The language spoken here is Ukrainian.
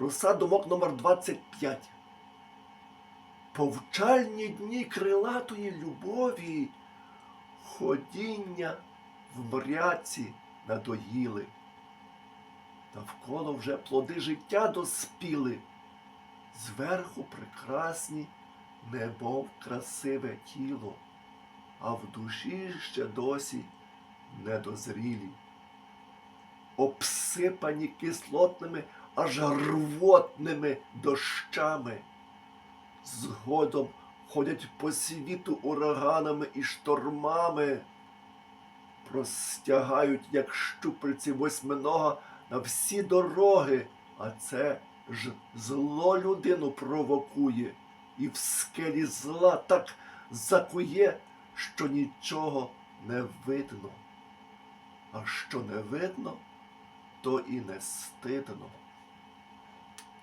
Роса думок номер 25 Повчальні дні крилатої любові, ходіння в мряці надоїли. Навколо вже плоди життя доспіли, зверху прекрасні, немов красиве тіло, а в душі ще досі недозрілі, обсипані кислотними аж рвотними дощами. Згодом ходять по світу ураганами і штормами, простягають, як щупальці восьминога на всі дороги, а це ж зло людину провокує і в скелі зла так закує, що нічого не видно. А що не видно, то і не стидно.